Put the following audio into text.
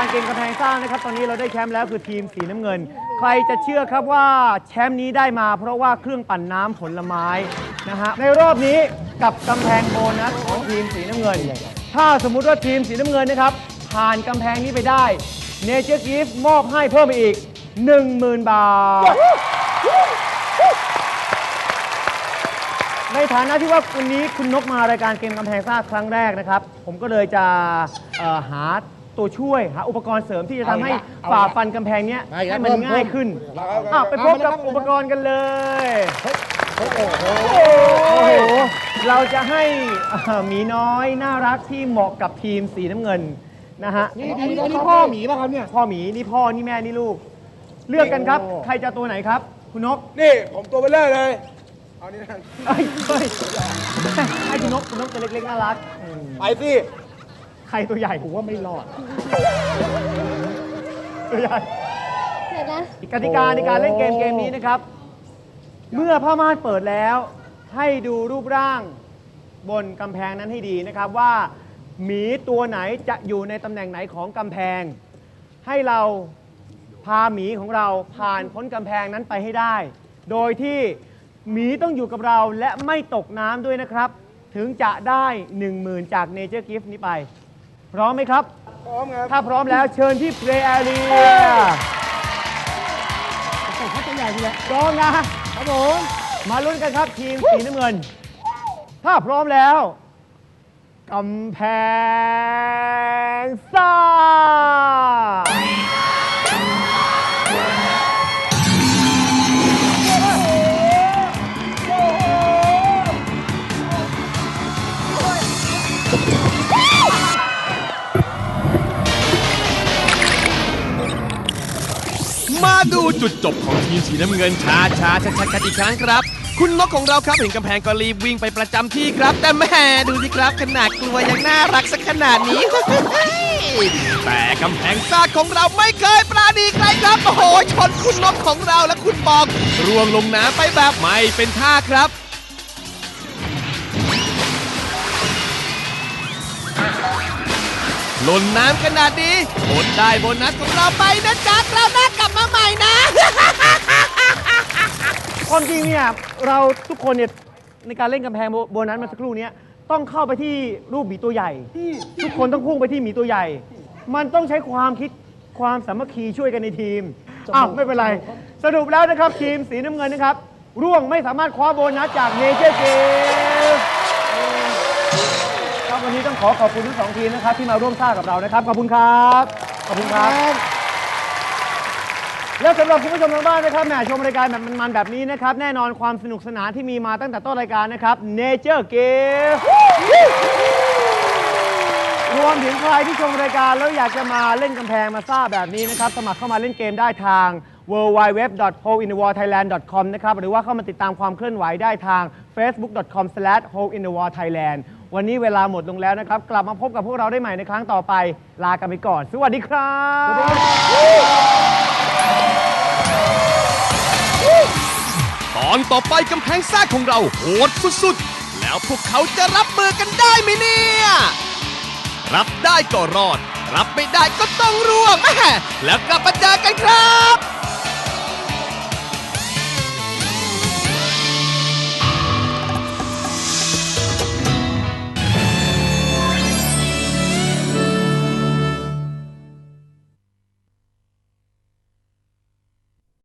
การเกมกระแพงซ่างนะครับ ตอนนี้เราได้แชมป์แล้วคือทีมสีน้ำเงิน ใครจะเชื่อครับว่าแชมป์นี้ได้มา เพราะว่าเครื่องปั่นน้ำผลไม้นะฮะในรอบนี้กับกำแพงโบนัสของทีมสีน้ำเงิน ถ้าสมมุติว่าทีมสีน้ำเงินนะครับ ผ่านกำแพงนี้ไปได้เนเจอร์กิฟมอบให้เพิ่มไปอีก 10,000 บาท ในฐานะที่ว่าวันนี้คุณนกมารายการเกมกำแพงซ่าครั้งแรกนะครับ ผมก็เลยจะเอ่อหา ตัวช่วย หาอุปกรณ์เสริมที่จะทำให้ฝ่าฟันกำแพงเนี้ยมาอีกแล้ให้วมันเพิ่มง่ายขึ้นเอาเอาเอาอะไปพบกับเอามาเลยครับอุปกรณ์กันเลย โอ้โหโอ้โหเราจะให้เอ่อหมีน้อยน่ารักที่เหมาะกับทีมสีน้ำเงินนะฮะ นี่นี่นี่พ่อหมีป่ะครับเนี่ย พ่อหมีนี่พ่อนี่แม่นี่ลูก เลือกกันครับโอ้ใครจะตัวไหนครับ คุณนกนี่ผมตัวเบลเลอร์เลย เอานี่นะเอ้ยเฮ้ยให้คุณนกคุณนกตัวเล็กๆน่ารักอืมไปสิ ใครตัวใหญ่ผมว่าไม่รอด ตัวใหญ่ เดี๋ยวนะกติกาในการเล่นเกมเกมนี้นะครับ เมื่อผ้าม่านเปิดแล้ว ให้ดูรูปร่างบนกำแพงนั้นให้ดีนะครับว่าหมีตัวไหนจะอยู่ในตำแหน่งไหนของกำแพง ให้เราพาหมีของเราผ่านพ้นกำแพงนั้นไปให้ได้ โดยที่หมีต้องอยู่กับเราและไม่ตกน้ำด้วยนะครับ ถึงจะได้ 10,000 จาก Nature Gift นี้ไป พร้อมไหมครับ พร้อมครับถ้าพร้อมแล้วเชิญที่ Play Area เขาตัวใหญ่ดีแหละพร้อมนะครับผมมาลุ้นกันครับทีมสีน้ำเงิน ถ้าพร้อมแล้วกำแพงซ่า มาดูจุดจบของทีมสีน้ำเงินช้าช้าชัดชัดกันอีกครั้งครับ คุณนกของเราครับเห็นกำแพงก็รีบวิ่งไปประจำที่ครับ แต่แม่ดูสิครับขนาดกลัวยังน่ารักสักขนาดนี้ แต่กำแพงซ่าของเราไม่เคยปราณีใครครับ โอ้โหชนคุณนกของเราและคุณปอกร่วงลงน้ำไปแบบไม่เป็นท่าครับ หล่นน้ำขนาดนี้อดได้โบนัสของเราไปนะจ๊ะเราหน้ากลับมาใหม่นะ ความจริงเนี่ยเราทุกคนเนี่ยในการเล่นกำแพงโบโบนัสเมาสักครู่เนี้ยต้องเข้าไปที่รูปหมีตัวใหญ่ ทุกคนต้องพุ่งไปที่หมีตัวใหญ่ มันต้องใช้ความคิดความสามัคคีช่วยกันในทีมอ้าวไม่เป็นไร สรุปแล้วนะครับทีมสีน้ำเงินนะครับ ร่วงไม่สามารถคว้าโบนัสจากเนเจอร์เกม ขอขอบคุณทั้งสองทีมนะครับ ที่มาร่วมสร้างกับเรานะครับ ขอบคุณครับ ขอบคุณครับ แล้วสำหรับคุณผู้ชมทางบ้านนะครับแหมชมรายการแบบมันๆแบบนี้นะครับ แน่นอนความสนุกสนานที่มีมาตั้งแต่ต้นรายการนะครับ Nature Game รวมถึงใครที่ชมรายการแล้วอยากจะมาเล่นกำแพงมาซ่าแบบนี้นะครับ สมัครเข้ามาเล่นเกมได้ทาง w w w h o l e in t h e w a r t h a i l a n d c o m นะครับ หรือว่าเข้ามาติดตามความเคลื่อนไหวได้ทาง facebook.com/holeinthewar thailand วันนี้เวลาหมดลงแล้วนะครับ กลับมาพบกับพวกเราได้ใหม่ในครั้งต่อไป ลากันไปก่อน สวัสดีครับตอนต่อไปกำแพงซ่าของเราโหดสุดๆ แล้วพวกเขาจะรับมือกันได้ไหมเนี่ย รับได้ก็รอด รับไม่ได้ก็ต้องร่วงแม่แล้วกลับมาเจอกันครับ